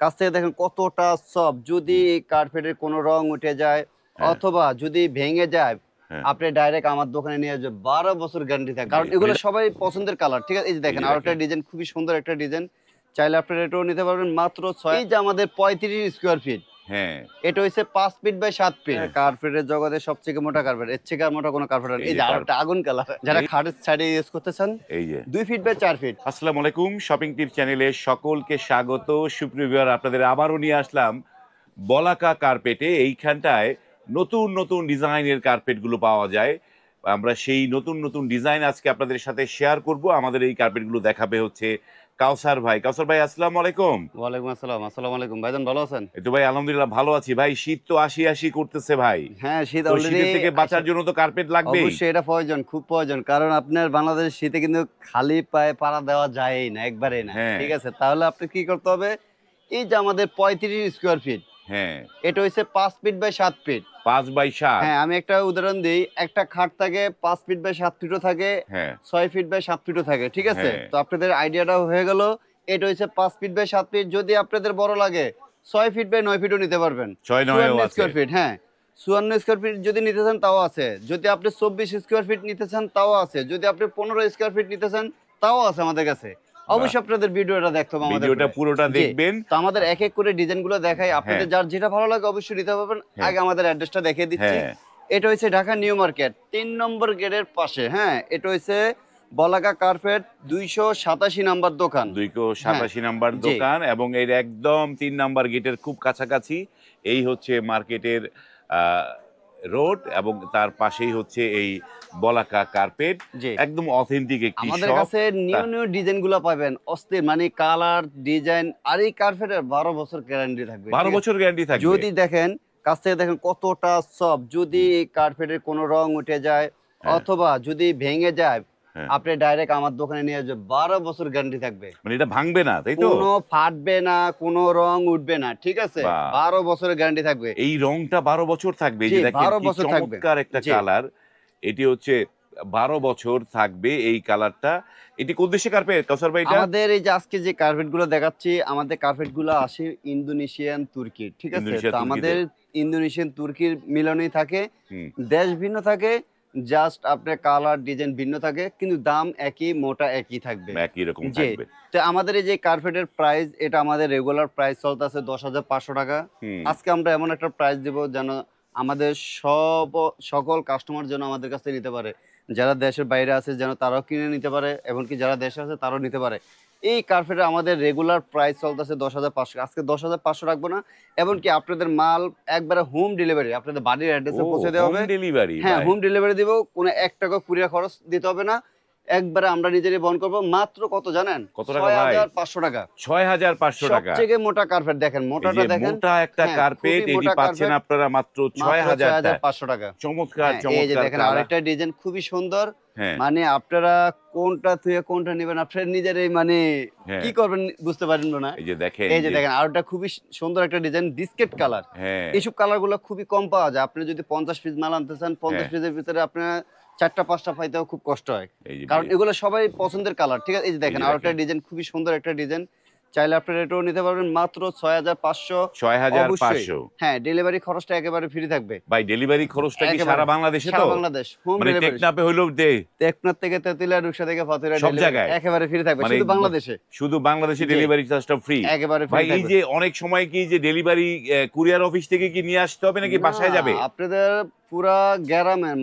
কাছ থেকে দেখেন কতটা সব যদি কার্পেটের কোনো রং উঠে যায় হ্যাঁ। অথবা যদি ভেঙে যায় হ্যাঁ। আপনি ডাইরেক্ট আমার দোকানে নিয়ে যাবেন বারো বছর গ্যারান্টি থাকে। কারণ এগুলো সবাই পছন্দের কালার ঠিক আছে? এই যে দেখেন আরও আর একটা ডিজাইন খুবই সুন্দর একটা ডিজাইন চাইলে আপনি এটাও নিতে পারবেন মাত্র ছয় এই যে আমাদের পঁয়ত্রিশ স্কোয়ার ফিট হ্যাঁ। এটা হচ্ছে পাঁচ ফিট বাই সাত ফিট। হ্যাঁ। কার্পেটের জগতে সবথেকে মোটা কার্পেট এর থেকে আর মোটা কোনো কার্পেট এই যে যে আর কার্পেট। একটা আগুন কালার যারা খাটের সাইডে ইউজ করতে চান এই যে। দুই ফিট বাই চার ফিট। আসসালামু আলাইকুম শপিং টিপ চ্যানেলে সকলকে স্বাগত। সুপ্রিভিয়ার আপনাদের আবারও নিয়ে আসলাম বলাকা কার্পেটে এইখানটায় নতুন নতুন ডিজাইনের কার্পেটগুলো পাওয়া যায়। আমরা সেই নতুন নতুন ডিজাইন আজকে আপনাদের সাথে শেয়ার করব। আমাদের এই কার্পেটগুলো দেখাবে হচ্ছে কাউসার ভাই। কাউসার ভাই আসসালামু আলাইকুম। ওয়ালাইকুম আসসালাম। আসসালামু আলাইকুম। ভাইজান ভালো আছেন? এই তো ভাই আলহামদুলিল্লাহ ভালো আছি ভাই। শীত তো আসি আসি করতেছে ভাই। হ্যাঁ শীত অলরেডি শীত থেকে বাঁচার জন্য তো কার্পেট লাগবে অবশ্যই এটা প্রয়োজন খুব প্রয়োজন। কারণ আপনার বাংলাদেশ শীতে কিন্তু খালি পায়ে পাড়া দেওয়া যায় না একবারে না। হ্যাঁ। ঠিক আছে? তাহলে আপনি কি করতে হবে? এই যে আমাদের পঁয়ত্রিশ স্কোয়ার ফিট হ্যাঁ। এটা হচ্ছে পাঁচ ফিট বাই সাত ফিট। পাঁচ বাই সাত? হ্যাঁ আমি একটা উদাহরণ দিই। একটা খাট থাকে পাঁচ ফিট বাই সাত ফিটও থাকে হ্যাঁ। ছয় ফিট বাই সাত ফিটও থাকে ঠিক আছে? হ্যাঁ। তো আপনাদের আইডিয়াটা হয়ে গেল এটা হচ্ছে পাঁচ ফিট বাই সাত ফিট। যদি আপনাদের বড় লাগে ছয় ফিট বাই নয় ফিটও নিতে পারবেন। ছয় নয় স্কোয়ার ফিট হ্যাঁ। চুয়ান্ন স্কোয়ার ফিট যদি নিতে চান তাও আছে। যদি আপনি চব্বিশ স্কোয়ার ফিট নিতে চান তাও আছে। যদি আপনি পনেরো স্কোয়ার ফিট নিতে চান তাও আছে আমাদের কাছে। অবশ্যই আপনাদের ভিডিওটা দেখতে হবে আমাদের ভিডিওটা পুরোটা দেখবেন। তো আমাদের এক এক করে ডিজাইনগুলো দেখাই। আপনাদের যার যেটা ভালো লাগে অবশ্যই নিতে পারবেন। হ্যাঁ। আগে আমাদের অ্যাড্রেসটা দেখিয়ে দিচ্ছি। হ্যাঁ। এটা হচ্ছে ঢাকা নিউ মার্কেট তিন নম্বর গেটের পাশে। হ্যাঁ এটা হচ্ছে বলাকা কার্পেট দুইশো সাতাশি নাম্বার দোকান। দুইশো সাতাশি নাম্বার দোকান এবং এর একদম তিন নাম্বার গেটের খুব কাছাকাছি। এই হচ্ছে মার্কেটের রোড এবং তার পাশেই হচ্ছে এই বলাকা কার্পেট একদম অথেন্টিক একটি আমাদের কাছে নিউ নিউ ডিজাইনগুলো পাবেন অস্থির মানে কালার ডিজাইন আর এই কার্পেটের বারো বছর গ্যারান্টি থাকবে বারো ঠিক আছে? বছর গ্যারান্টি থাকবে যদি দেখেন কাছ থেকে দেখেন কতটা সব যদি এই কার্পেটের কোনো রং উঠে যায় হ্যাঁ। অথবা যদি ভেঙে যায়। আপনি ডাইরেক্ট আমার দোকানে নিয়ে যাবেন বারো বছর গ্যারান্টি থাকবে। মানে এটা ভাঙবে না তাই তো? কোনো ফাটবে না কোনো রং উঠবে না ঠিক আছে। বারো বছরের গ্যারান্টি থাকবে। এই রংটা বারো বছর থাকবে এই যে দেখেন 12 বছর থাকবে। একটা কালার এটি হচ্ছে বারো বছর থাকবে এই কালারটা এটি কোন দেশে কার্পেট কাউসার ভাই এটা? আমাদের এই যে আজকে যে কার্পেটগুলো দেখাচ্ছি আমাদের কার্পেটগুলো আসে ইন্দোনেশিয়ান তুর্কির ঠিক আছে? তো আমাদের ইন্দোনেশিয়ান তুর্কির মিলনেই থাকে। দেশ ভিন্ন থাকে জাস্ট আপনার কালার ডিজাইন ভিন্ন থাকে কিন্তু দাম একই মোটা একই থাকবে। একই রকম থাকবে। তো আমাদের এই যে কার্পেটের প্রাইস এটা আমাদের রেগুলার প্রাইস চলতে আছে দশ হাজার পাঁচশো টাকা। আজকে আমরা এমন একটা প্রাইস দিব যেন আমাদের সব সকল কাস্টমার যেন আমাদের কাছ থেকে নিতে পারে। যারা দেশের বাইরে আছে যেন তারাও কিনে নিতে পারে এমনকি যারা দেশে আছে তারাও নিতে পারে। এই কার্পেটে আমাদের রেগুলার প্রাইস চলতেছে দশ হাজার পাঁচশো আজকে দশ হাজার পাঁচশো রাখব না এমনকি আপনাদের মাল একবারে হোম ডেলিভারি আপনাদের বাড়ির অ্যাড্রেসে পৌঁছে দেওয়া হবে। ডেলিভারি হ্যাঁ হোম ডেলিভারি দিব কোনো এক টাকা কুরিয়ার খরচ দিতে হবে না। একবারে আমরা নিজেরই বহন করব। মাত্র কত জানেন? কত টাকা ভাই? হাজার পাঁচশো টাকা। ছয় হাজার পাঁচশো টাকা। সবথেকে মোটা কার্পেট দেখেন মোটাটা দেখেন। মোটা একটা হ্যাঁ, কার্পেট খুবই এটি পাচ্ছেন আপনারা মাত্র ছয় হাজার টাকা। পাঁচশো টাকা। চমৎকার হ্যাঁ, এই যে দেখেন আরেকটা ডিজাইন খুবই সুন্দর। হ্যাঁ। মানে আপনারা কোনটা থেকে কোনটা নেবেন আপনার নিজেরই মানে হ্যাঁ। কি করবেন বুঝতে পারেন না। এই যে দেখেন এই যে দেখেন আরেকটা খুবই সুন্দর একটা ডিজাইন বিস্কেট কালার হ্যাঁ। এইসব কালারগুলো খুবই কম পাওয়া যায়। আপনি যদি পঞ্চাশ পিস মাল আনতে চান পঞ্চাশ হ্যাঁ। পিসের ভিতরে আপনার চারটা পাঁচটা পাইতেও খুব কষ্ট হয়। কারণ এগুলো সবাই পছন্দের কালার ঠিক আছে? এই যে দেখেন আর একটা ডিজাইন খুবই সুন্দর একটা ডিজাইন চাইলে আপনারা এটাও নিতে পারবেন মাত্র ছয় হাজার পাঁচশো ছয় হাজার পাঁচশো। হ্যাঁ ডেলিভারি খরচটা একেবারে ফ্রি থাকবে। ভাই ডেলিভারি খরচটা কি সারা বাংলাদেশে তো? বাংলাদেশ হোম মানে ডেলিভারি টেকনাপে হইল দে। টেকনাফ থেকে তেতুলিয়া রুকসা থেকে ফতুরা সব জায়গায়? একেবারে ফ্রি থাকবে মানে শুধু বাংলাদেশে। শুধু বাংলাদেশে। ডেলিভারি চার্জটা ফ্রি একেবারে ফ্রি ভাই এই যে অনেক সময় কি যে ডেলিভারি কুরিয়ার অফিস থেকে কি নিয়ে আসতে হবে নাকি বাসায় যাবে? আপনাদের পুরা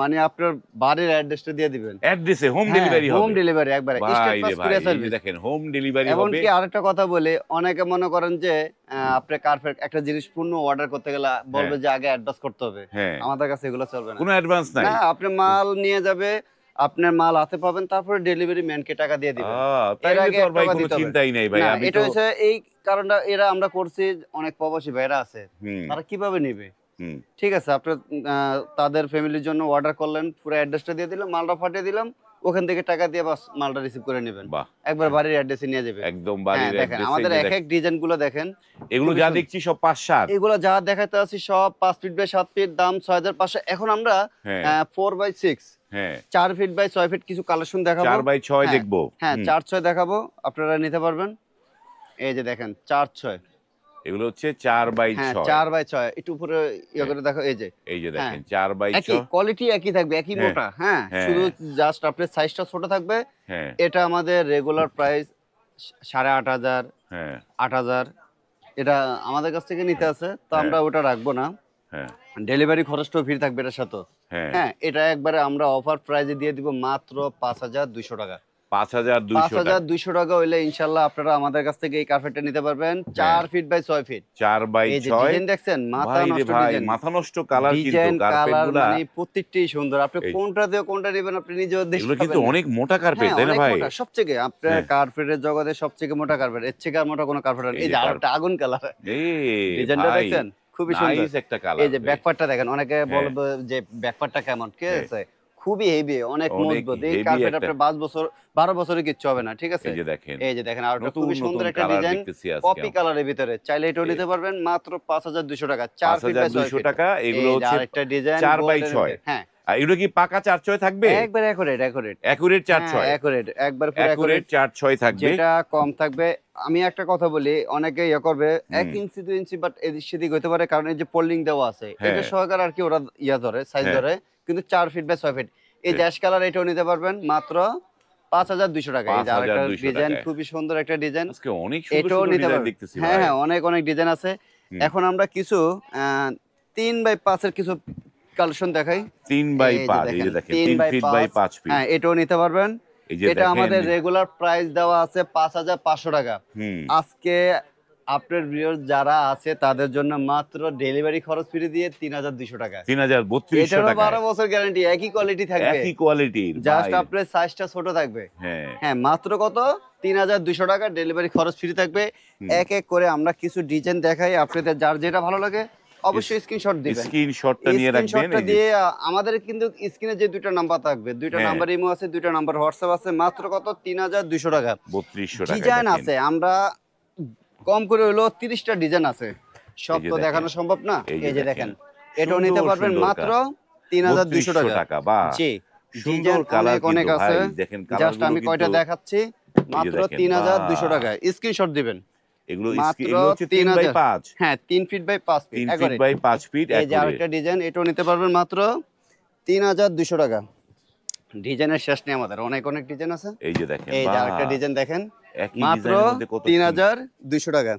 মানে আপনার বাড়ির অ্যাড্রেসটা দিয়ে দিবেন। অ্যাড্রেসে হোম ডেলিভারি হোম ডেলিভারি একবারে স্টেট কুরিয়ার সার্ভিস দেখেন হোম ডেলিভারি হবে। এমনকি আরেকটা কথা বলে অনেকে মনে করেন যে আপনি একটা জিনিস পূর্ণ অর্ডার করতে গেলে বলবে যে আগে অ্যাডভান্স করতে হবে। হ্যাঁ। আমাদের কাছে এগুলো চলবে না। কোনো অ্যাডভান্স নাই। না আপনি মাল নিয়ে যাবে আপনার মাল হাতে পাবেন তারপরে ডেলিভারি ম্যানকে টাকা দিয়ে দিবেন। আহ, আগে ভাই কোনো। চিন্তাই নাই ভাই এটা হচ্ছে এই কারণটা এরা আমরা করছি অনেক প্রবাসী ভাইরা আছে। তারা কীভাবে নিবে? ঠিক আছে আপনার তাদের ফ্যামিলির জন্য অর্ডার করলেন পুরো অ্যাড্রেসটা দিয়ে দিলাম মালটা ফাটিয়ে দিলাম ওখান থেকে টাকা দিয়ে বাস মালটা রিসিভ করে নেবেন। বাহ। একবার বাড়ির অ্যাড্রেসে নিয়ে যাবে একদম হ্যাঁ বাড়ির দেখেন আমাদের এক এক ডিজাইনগুলো দেখেন। এগুলো যা দেখছি সব পাঁচ সাত। এগুলো যা দেখাতে আছি সব পাঁচ ফিট বাই সাত ফিট দাম ছয় হাজার পাঁচশো। এখন আমরা হ্যাঁ। ফোর বাই সিক্স হ্যাঁ। চার ফিট বাই ছয় ফিট কিছু কালেকশন দেখাবো। চার বাই ছয় হ্যাঁ, দেখব। হ্যাঁ চার ছয় দেখাবো আপনারা নিতে পারবেন। এই যে দেখেন চার ছয়। এগুলো হচ্ছে চার বাই হ্যাঁ ছয়। চার বাই ছয়। একটু উপরে ইয়ে করে দেখো এই যে। এই যে হ্যাঁ। দেখেন চার বাই ছয়। কোয়ালিটি একই থাকবে একই হ্যাঁ, মোটা হ্যাঁ। হ্যাঁ। শুধু জাস্ট আপনার সাইজটা ছোট থাকবে। হ্যাঁ। এটা আমাদের রেগুলার প্রাইস সাড়ে আট হাজার হ্যাঁ। আট হাজার। এটা আমাদের কাছ থেকে নিতে আছে তো হ্যাঁ। আমরা ওটা রাখব না। হ্যাঁ। ডেলিভারি খরচটাও ফ্রি থাকবে এটার সাথে হ্যাঁ। হ্যাঁ এটা একবারে আমরা অফার প্রাইজে দিয়ে দিব মাত্র পাঁচ হাজার দুইশো টাকা। পাঁচ হাজার দুইশো টাকা। হইলে ইনশাল্লাহ আপনারা আমাদের কাছ থেকে এই কার্পেটটা নিতে পারবেন। চার ফিট বাই ছয় ফিট। চার বাই ছয়? দেখছেন? মাথা নষ্ট ভাই ডিজাইন মাথা নষ্ট কালার ডিজাইন কালার মানে প্রত্যেকটি সুন্দর। আপনি কোনটা দিয়ে কোনটা নেবেন আপনি নিজেও দেখতে কিন্তু। অনেক মোটা কার্পেট হ্যাঁ, তাই না ভাই? সবথেকে আপনার হ্যাঁ। কার্পেটের জগতে সবথেকে মোটা কার্পেট এর থেকে আর মোটা কোনো কার্পেট এই যে যে আর একটা আগুন কালার ডিজাইনটা দেখছেন? খুবই সুন্দর। একটা কালার এই যে ব্যাকপার্টটা দেখেন অনেকে হ্যাঁ। বলবে যে ব্যাকপার্টটা কেমন? ঠিক হ্যাঁ। আছে? খুবই হেভি অনেক মজবুত। এই কার্পেট আপনার পাঁচ বছর বারো বছরে কিচ্ছু হবে না ঠিক আছে? এই যে দেখেন এই যে দেখেন আর খুবই সুন্দর একটা ডিজাইন কপি কালারের ভিতরে। চাইলে এটাও এই- নিতে পারবেন মাত্র পাঁচ হাজার দুশো টাকা চার পাঁচ ফিট হাজার বাই ছয় দুইশো ফিট। টাকা এগুলো হচ্ছে আরেকটা ডিজাইন চার by ছয়। হ্যাঁ। আর এগুলো কি পাকা চার ছয় থাকবে? একবার অ্যাকুরেট অ্যাকুরেট অ্যাকুরেট চার ছয়। অ্যাকুরেট একবার পুরো অ্যাকুরেট চার ছয় থাকবে। যেটা কম থাকবে আমি একটা কথা বলি অনেকে ইয়ে করবে এক। ইঞ্চি দুই ইঞ্চি বাট এদিক সেদিক হতে পারে কারণ এই যে পোল্ডিং দেওয়া আছে হ্যাঁ। এটা সহকারে আর কি ওরা ইয়া ধরে সাইজ হ্যাঁ। ধরে। কিন্তু চার ফিট বাই ছয় ফিট এই। জ্যাশ কালার এটাও নিতে পারবেন মাত্র পাঁচ হাজার দুইশো টাকা। এই যে আরেকটা ডিজাইন খুবই সুন্দর একটা ডিজাইন অনেক এটাও নিতে পারবেন। হ্যাঁ হ্যাঁ অনেক অনেক ডিজাইন আছে। এখন আমরা কিছু তিন বাই পাঁচের কিছু কালেকশন দেখাই। তিন বাই পাঁচ এই দেখেন, দেখেন তিন ফিট বাই পাঁচ। পাঁচ ফিট হ্যাঁ এটাও নিতে পারবেন। এটা আমাদের রেগুলার প্রাইস দেওয়া আছে পাঁচ হাজার পাঁচশো টাকা। আজকে আপনার ভিউয়ার যারা আছে তাদের জন্য মাত্র ডেলিভারি খরচ ফ্রি দিয়ে তিন হাজার দুইশো টাকা। তিন হাজার বত্রিশশো এটারও টাকা বারো বছর গ্যারান্টি একই কোয়ালিটি থাকবে। একই কোয়ালিটির জাস্ট আপনার সাইজটা ছোট থাকবে। হ্যাঁ। হ্যাঁ মাত্র কত? তিন হাজার দুইশো টাকা ডেলিভারি খরচ ফ্রি থাকবে। এক এক করে আমরা কিছু ডিজাইন দেখাই আপনাদের যার যেটা ভালো লাগে অবশ্যই স্ক্রিনশট দিবেন। স্ক্রিনশটটা নিয়ে রাখবেন স্ক্রিনশটটা দিয়ে আমাদের কিন্তু স্ক্রিনে যে দুইটা নাম্বার থাকবে দুইটা হ্যাঁ। নাম্বার ইমো আছে দুইটা নাম্বার হোয়াটসঅ্যাপ আছে মাত্র কত? তিন হাজার দুইশো টাকা। বত্রিশশো টাকা ডিজাইন আছে আমরা কম করে হলো তিরিশটা ডিজাইন আছে। সব তো দেখানো। সম্ভব না? এই যে দেখেন। দেখেন এটাও নিতে পারবেন মাত্র তিন হাজার দুইশো 3200 টাকা। জি ডিজাইন কালার অনেক অনেক আছে। দেখেন জাস্ট আমি কয়টা দেখাচ্ছি? মাত্র তিন হাজার। দুইশো টাকা স্ক্রিনশট দিবেন। এগুলো মাত্র হচ্ছে তিন বাই 3000 পাঁচ। হ্যাঁ তিন feet by feet feet by পাঁচ ফিট এই যে আরেকটা ডিজাইন এটাও নিতে পারবেন মাত্র তিন হাজার দুইশো টাকা। ডিজাইনের শেষ নেই আমাদের অনেক অনেক ডিজাইন আছে। এই যে দেখেন এই যে আরেকটা ডিজাইন দেখেন। একই মাত্র ডিজাইনের মধ্যে কত তিন সুন্দর। হাজার দুইশো টাকা।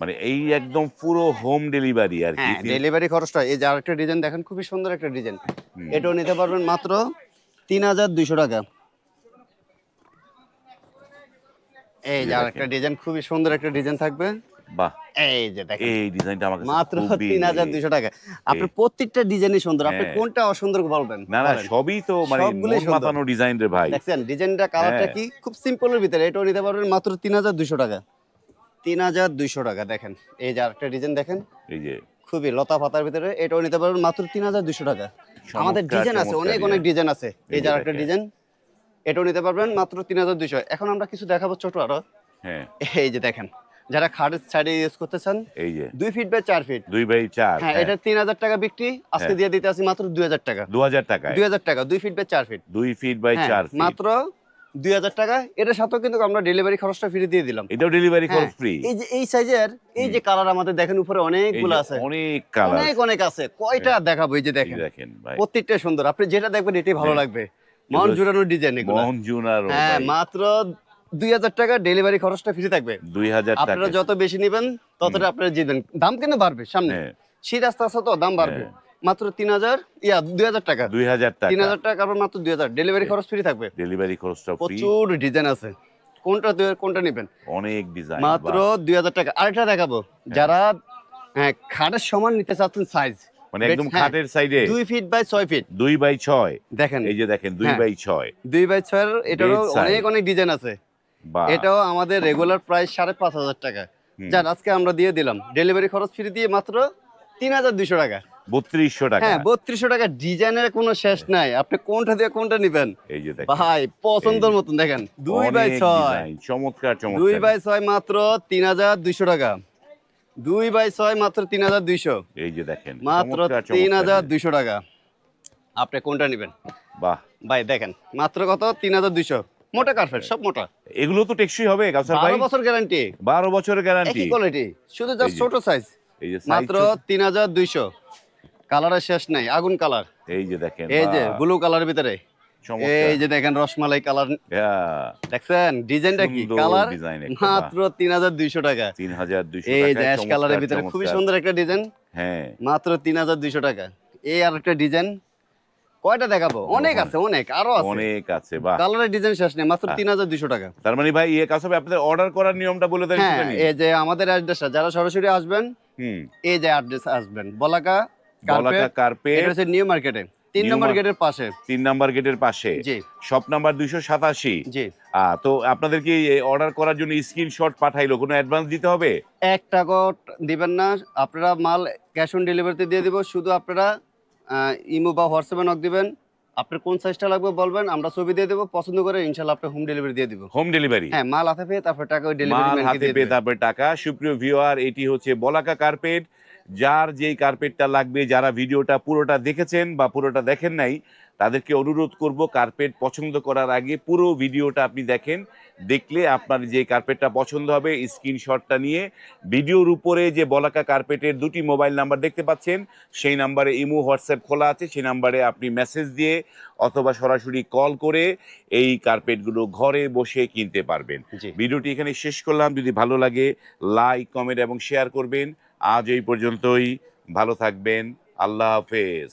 মানে এই একদম পুরো হোম ডেলিভারি আর কি। হ্যাঁ ডেলিভারি খরচটা এই যে আরেকটা ডিজাইন দেখেন খুবই সুন্দর একটা ডিজাইন এটাও নিতে পারবেন মাত্র তিন হাজার দুইশো টাকা। এই যে আরেকটা ডিজাইন খুবই সুন্দর একটা ডিজাইন থাকবে। বাহ। এই যে দেখেন এই ডিজাইনটা আমার কাছে মাত্র খুবই- তিন হাজার দুইশো টাকা। আপনার প্রত্যেকটা ডিজাইনই সুন্দর। আপনি হ্যাঁ। কোনটা অসুন্দর বলবেন? না না সবই তো মানে। মাতানো ডিজাইন রে ভাই। দেখছেন ডিজাইনটা কালারটা হ্যাঁ। কি খুব সিম্পলের ভিতরে। এটাও নিতে পারবেন মাত্র তিন হাজার দুইশো টাকা। তিন হাজার দুইশো টাকা দেখেন। এই যে আরেকটা ডিজাইন দেখেন। এই যে। খুবই লতা পাতার ভিতরে। এটাও নিতে পারবেন মাত্র তিন হাজার দুশো টাকা। আমাদের ডিজাইন আছে অনেক অনেক ডিজাইন। আছে। এই যে আরেকটা ডিজাইন। এটাও নিতে পারবেন মাত্র তিন হাজার দুইশো। এখন আমরা কিছু দেখাবো ছোট আরও। হ্যাঁ। এই যে দেখেন যারা খাটের সাইডে ইউজ করতে চান এই যে। দুই ফিট বাই চার ফিট দুই বাই চার হ্যাঁ এটা তিন হাজার টাকা বিক্রি আজকে হ্যাঁ। দিয়ে দিতে আসি মাত্র দুই হাজার টাকা। দু হাজার টাকা দুই হাজার টাকা দুই ফিট বাই চার ফিট দুই ফিট বাই হ্যাঁ, চার মাত্র দুই হাজার টাকা। এটার সাথেও কিন্তু আমরা ডেলিভারি খরচটা ফ্রি দিয়ে দিলাম। এটাও ডেলিভারি হ্যাঁ, খরচ ফ্রি এই যে এই সাইজের এই যে কালার আমাদের দেখেন উপরে অনেকগুলো আছে। অনেক কালার অনেক অনেক আছে। কয়টা দেখাবো এই যে দেখেন। দেখেন ভাই। প্রত্যেকটা সুন্দর। আপনি যেটা দেখবেন এটাই ভালো হ্যাঁ। লাগবে। মন জুড়ানোর ডিজাইন এগুলো। মন জুনার হ্যাঁ মাত্র দুই হাজার টাকা ডেলিভারি খরচটা ফ্রি থাকবে। দুই হাজার টাকা। আপনারা যত বেশি নেবেন ততটা আপনারা জিতবেন। দাম কিন্তু বাড়বে সামনে। হ্যাঁ। শীত আস্তে আস্তে তো দাম বাড়বে। হ্যাঁ। মাত্র তিন হাজার ইয়া দুই হাজার টাকা। দুই হাজার টাকা। তিন হাজার টাকা মাত্র দুই হাজার। ডেলিভারি খরচ ফ্রি থাকবে। ডেলিভারি খরচটা ফ্রি প্রচুর ডিজাইন আছে। কোনটা দুই- কোনটা নেবেন? অনেক ডিজাইন মাত্র দুই হাজার টাকা। আরেকটা দেখাবো। যারা হ্যাঁ খাটের সমান নিতে চাচ্ছেন সাইজ মানে একদম হ্যাঁ, খাটের সাইডে দুই ফিট বাই ছয় ফিট দুই বাই ছয়। দেখেন। এই যে দেখেন দুই হ্যাঁ। বাই ছয়। দুই বাই ছয়ের এটারও অনেক অনেক ডিজাইন আছে। এটাও আমাদের রেগুলার প্রাইস সাড়ে পাঁচ হাজার টাকা। যার আজকে আমরা দিয়ে দিলাম। ডেলিভারি খরচ ফ্রি দিয়ে মাত্র তিন হাজার দুইশো টাকা। বত্রিশশো টাকা। হ্যাঁ বত্রিশশো টাকা ডিজাইনের কোনো শেষ নাই। আপনি কোনটা দিয়ে কোনটা নিবেন? এই যে ভাই পছন্দের মতন দেখেন। দুই বাই ছয়। চমৎকার দুই বাই ছয় মাত্র তিন হাজার দুইশো টাকা। দুই বাই ছয় মাত্র তিন হাজার দুইশো। এই যে দেখেন মাত্র তিন হাজার। দুইশো টাকা। আপনি কোনটা নেবেন? বাহ। ভাই দেখেন মাত্র কত? তিন হাজার দুইশো। মোটা কার্পেট সব মোটা। এগুলো তো টেকসই হবে কাউসার ভাই। বারো বছর গ্যারান্টি বারো বছরের গ্যারান্টি একই কোয়ালিটি শুধু জাস্ট ছোট সাইজ এই যে মাত্র ছোট। তিন হাজার দুইশো। কালারের শেষ নাই আগুন কালার এই যে দেখেন এই যে ব্লু কালারের ভিতরে। এই যে দেখেন রসমালাই কালার দেখছেন? ডিজাইনটা কি? কালার মাত্র তিন হাজার দুইশো টাকা। তিন হাজার দুইশো এই যে অ্যাশ কালারের ভিতরে খুবই সুন্দর একটা ডিজাইন হ্যাঁ। মাত্র তিন হাজার দুইশো টাকা। এই আর একটা ডিজাইন কয়টা দেখাবো? অনেক আছে অনেক আরও আছে। অনেক আছে বাহ। কালারের ডিজাইন শেষ নেই মাত্র হ্যাঁ। তিন হাজার দুইশো টাকা। তার মানে ভাই ইয়ে কাউসার ভাই আপনাদের অর্ডার করার নিয়মটা বলে দেন হ্যাঁ এই যে আমাদের অ্যাড্রেসটা যারা সরাসরি আসবেন হুম। এই যে অ্যাড্রেস আসবেন। বলাকা বলাকা কার্পেট এটা হচ্ছে নিউ মার্কেটে তিন নম্বর গেটের পাশে। তিন নাম্বার গেটের পাশে। জি। শপ নাম্বার দুইশো সাতাশি। জি। তো আপনাদের কি অর্ডার করার জন্য স্ক্রিনশট পাঠাইলো? কোনো অ্যাডভান্স দিতে হবে? এক টাকাও দিবেন না আপনারা মাল ক্যাশ অন ডেলিভারিতে দিয়ে দিব শুধু আপনারা ইমো বা হোয়াটসঅ্যাপে নক দিবেন। আপনার কোন সাইজটা লাগবে বলবেন আমরা ছবি দিয়ে দেবো। পছন্দ করে ইনশাল্লাহ আপনার হোম ডেলিভারি দিয়ে দিব। হোম ডেলিভারি হ্যাঁ মাল হাতে পেয়ে তারপর টাকা ওই মাল ডেলিভারি হাতে পেয়ে তারপর টাকা। সুপ্রিয় ভিউয়ার এটি হচ্ছে বলাকা কার্পেট যার যেই কার্পেটটা লাগবে যারা ভিডিওটা পুরোটা দেখেছেন বা পুরোটা দেখেন নাই তাদেরকে অনুরোধ করব কার্পেট পছন্দ করার আগে পুরো ভিডিওটা আপনি দেখেন। দেখলে আপনার যে কার্পেটটা পছন্দ হবে স্ক্রিনশটটা নিয়ে ভিডিওর উপরে যে বলাকা কার্পেটের দুটি মোবাইল নাম্বার দেখতে পাচ্ছেন সেই নাম্বারে ইমো হোয়াটসঅ্যাপ খোলা আছে সেই নাম্বারে আপনি মেসেজ দিয়ে অথবা সরাসরি কল করে এই কার্পেটগুলো ঘরে বসে কিনতে পারবেন। ভিডিওটি এখানে শেষ করলাম। যদি ভালো লাগে লাইক কমেন্ট এবং শেয়ার করবেন। আজ এই পর্যন্তই। ভালো থাকবেন। আল্লাহ হাফেজ।